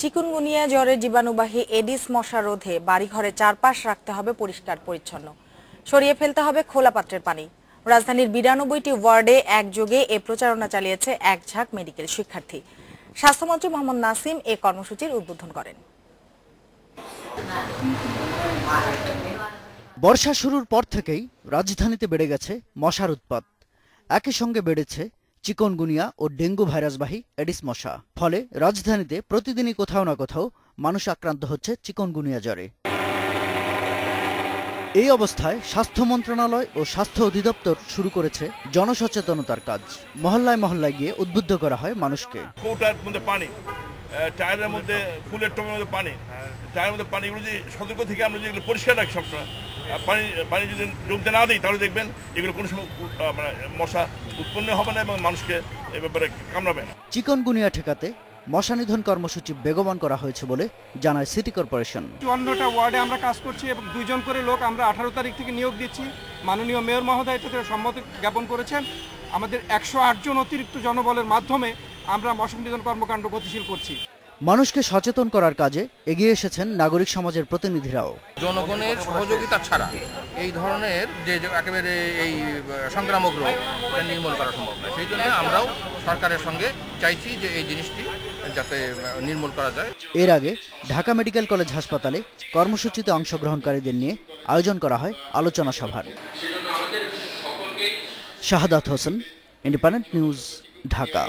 Chikungunya জ্বরের জীবাণুবাহী Aedes মশা রোধে বাড়িঘরে চারপাশ রাখতে হবে পরিষ্কার পরিচ্ছন্ন। সরিয়ে ফেলতে হবে খোলা পাত্রের পানি। রাজধানীর বিরানব্বইটি ওয়ার্ডে একযোগে এ প্রচারণা চালিয়েছে এক ঝাঁক মেডিকেল শিক্ষার্থী। স্বাস্থ্যমন্ত্রী মোহাম্মদ নাসিম এ কর্মসূচির উদ্বোধন করেন। বর্ষা শুরুর পর থেকেই রাজধানীতে বেড়ে গেছে মশার উৎপাত। একই সঙ্গে বেড়েছে চিকনগুনিয়া ও ডেঙ্গু ভাইরাসবাহী এডিস মশা। ফলে রাজধানীতে প্রতিদিনই কোথাও না কোথাও মানুষ আক্রান্ত হচ্ছে চিকনগুনিয়া জ্বরে। এই অবস্থায় স্বাস্থ্য মন্ত্রণালয় ও স্বাস্থ্য অধিদপ্তর শুরু করেছে জনসচেতনতার কাজ। মহল্লায় মহল্লায় গিয়ে উদ্বুদ্ধ করা হয় মানুষকে। টায়ারের মধ্যে ফুলের টমের মধ্যে পানি। টায়ারের মধ্যে পানিগুলো যদি সতর্ক থেকে আমরা যদি এগুলো পরিষ্কার রাখি সবসময় পানি পানি যদি জমতে না দিই তাহলে দেখবেন এগুলো কোনো সময় মানে মশা উৎপন্ন হবে না এবং মানুষকে এ ব্যাপারে কামড়াবে না। চিকনগুনিয়া ঠেকাতে মশা নিধন কর্মসূচি বেগবান করা হয়েছে বলে জানায় সিটি কর্পোরেশন। চুয়ান্নটা ওয়ার্ডে আমরা কাজ করছি এবং দুইজন করে লোক আমরা আঠারো তারিখ থেকে নিয়োগ দিচ্ছি। মাননীয় মেয়র মহোদয় এটাতে সম্মতি জ্ঞাপন করেছেন। আমাদের একশো আট জন অতিরিক্ত জনবলের মাধ্যমে আমরা মশক নিধন কর্মকাণ্ড গতিশীল করছি। মানুষকে সচেতন করার কাজে এগিয়ে এসেছেন নাগরিক সমাজের প্রতিনিধিরাও। জনগণের সহযোগিতা ছাড়া এই ধরনের যে একেবারে এই সংক্রামক রোগ এটা নির্মূল করা সম্ভব নয়। সেই জন্য আমরাও সরকারের সঙ্গে চাইছি যে এই জিনিসটি যাতে নির্মূল করা যায়। এর আগে ঢাকা মেডিকেল কলেজ হাসপাতালে কর্মসূচিতে অংশগ্রহণকারীদের নিয়ে আয়োজন করা হয় আলোচনা সভার। Shahadat Hossain Independent News Dhaka.